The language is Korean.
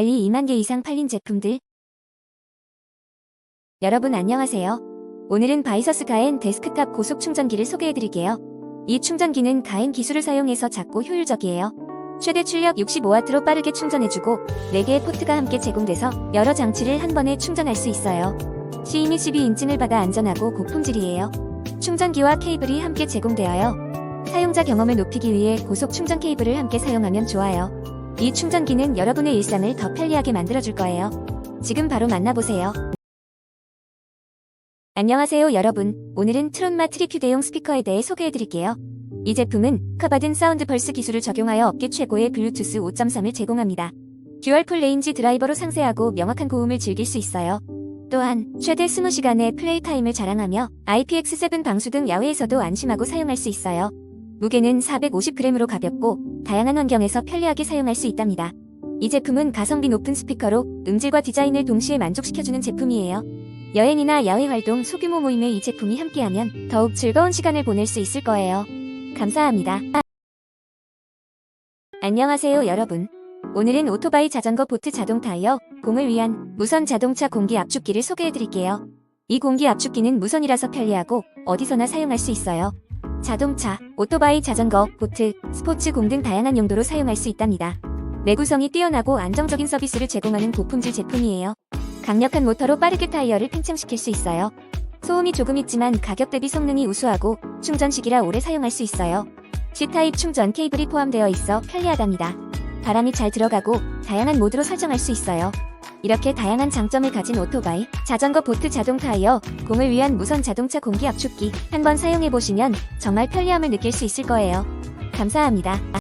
알리 2만 개 이상 팔린 제품들. 여러분 안녕하세요. 오늘은 바이서스 가엔 데스크탑 고속 충전기를 소개해드릴게요. 이 충전기는 가엔 기술을 사용해서 작고 효율적이에요. 최대 출력 65W로 빠르게 충전해주고 4개의 포트가 함께 제공돼서 여러 장치를 한 번에 충전할 수 있어요. C 및12 인증을 받아 안전하고 고품질이에요. 충전기와 케이블이 함께 제공되어요. 사용자 경험을 높이기 위해 고속 충전 케이블을 함께 사용하면 좋아요. 이 충전기는 여러분의 일상을 더 편리하게 만들어줄 거예요. 지금 바로 만나보세요. 안녕하세요 여러분. 오늘은 트론마 트리퓨대용 스피커에 대해 소개해드릴게요. 이 제품은 카바든 사운드 펄스 기술을 적용하여 업계 최고의 블루투스 5.3을 제공합니다. 듀얼 풀 레인지 드라이버로 상세하고 명확한 고음을 즐길 수 있어요. 또한 최대 20시간의 플레이 타임을 자랑하며 IPX7 방수 등 야외에서도 안심하고 사용할 수 있어요. 무게는 450g으로 가볍고 다양한 환경에서 편리하게 사용할 수 있답니다. 이 제품은 가성비 높은 스피커로 음질과 디자인을 동시에 만족시켜주는 제품이에요. 여행이나 야외 활동, 소규모 모임에 이 제품이 함께하면 더욱 즐거운 시간을 보낼 수 있을 거예요. 감사합니다. 안녕하세요 여러분. 오늘은 오토바이 자전거 보트 자동 타이어 공을 위한 무선 자동차 공기 압축기를 소개해드릴게요. 이 공기 압축기는 무선이라서 편리하고 어디서나 사용할 수 있어요. 자동차, 오토바이 자전거, 보트, 스포츠 공 등 다양한 용도로 사용할 수 있답니다. 내구성이 뛰어나고 안정적인 서비스를 제공하는 고품질 제품이에요. 강력한 모터로 빠르게 타이어를 팽창시킬 수 있어요. 소음이 조금 있지만 가격 대비 성능이 우수하고 충전식이라 오래 사용할 수 있어요. C타입 충전 케이블이 포함되어 있어 편리하답니다. 바람이 잘 들어가고 다양한 모드로 설정할 수 있어요. 이렇게 다양한 장점을 가진 오토바이, 자전거 보트 자동 타이어, 공을 위한 무선 자동차 공기 압축기 한번 사용해 보시면 정말 편리함을 느낄 수 있을 거예요. 감사합니다.